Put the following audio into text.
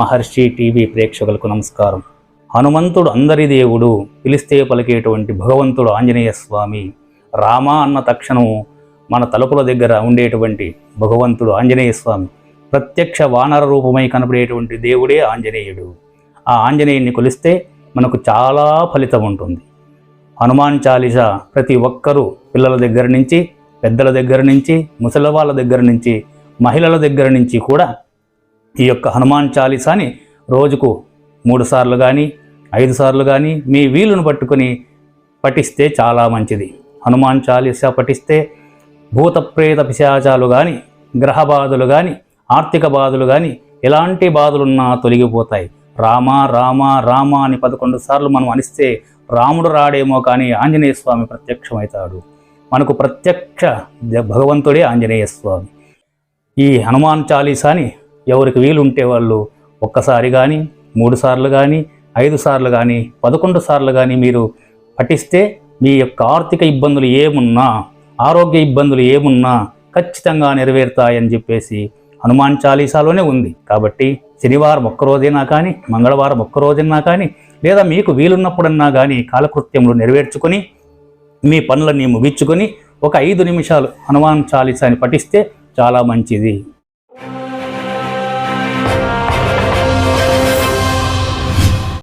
మహర్షి TV ప్రేక్షకులకు నమస్కారం. హనుమంతుడు అందరి దేవుడు పిలిస్తే పలికేటువంటి భగవంతుడు ఆంజనేయ స్వామి రామ అన్న తక్షణం మన తలుపుల దగ్గర ఉండేటువంటి భగవంతుడు ఆంజనేయ స్వామి. ప్రత్యక్ష వానర రూపమై కనపడేటువంటి దేవుడే ఆంజనేయుడు. ఆ ఆంజనేయుని కొలిస్తే మనకు చాలా ఫలితం ఉంటుంది. హనుమాన్ చాలీస ప్రతి ఒక్కరూ పిల్లల దగ్గర నుంచి పెద్దల దగ్గర నుంచి ముసలి వాళ్ళ దగ్గర నుంచి మహిళల దగ్గర నుంచి కూడా ఈ యొక్క హనుమాన్ చాలీసాని రోజుకు మూడు సార్లు కానీ ఐదు సార్లు కానీ మీ వీలును పట్టుకొని పఠిస్తే చాలా మంచిది. హనుమాన్ చాలీసా పఠిస్తే భూత ప్రేత పిశాచాలు కానీ గ్రహ బాధలు కానీ ఆర్థిక బాధలు కానీ ఎలాంటి బాధలున్నా తొలగిపోతాయి. రామ రామ రామ అని పదకొండు సార్లు మనం అనిస్తే రాముడు రాడేమో కానీ ఆంజనేయ స్వామి ప్రత్యక్షమవుతాడు. మనకు ప్రత్యక్ష భగవంతుడే ఆంజనేయ స్వామి. ఈ హనుమాన్ చాలీసాని ఎవరికి వీలుంటే వాళ్ళు ఒక్కసారి కానీ మూడు సార్లు కానీ ఐదు సార్లు కానీ పదకొండు సార్లు కానీ మీరు పఠిస్తే మీ యొక్క ఆర్థిక ఇబ్బందులు ఏమున్నా ఆరోగ్య ఇబ్బందులు ఏమున్నా ఖచ్చితంగా నెరవేరుతాయని చెప్పేసి హనుమాన్ చాలీసాలోనే ఉంది. కాబట్టి శనివారం ఒక్కరోజైనా కానీ మంగళవారం ఒక్కరోజైనా కానీ లేదా మీకు వీలున్నప్పుడన్నా కానీ కాలకృత్యములు నెరవేర్చుకొని మీ పనులన్నీ ముగించుకొని ఒక ఐదు నిమిషాలు హనుమాన్ చాలీసాని పఠిస్తే చాలా మంచిది.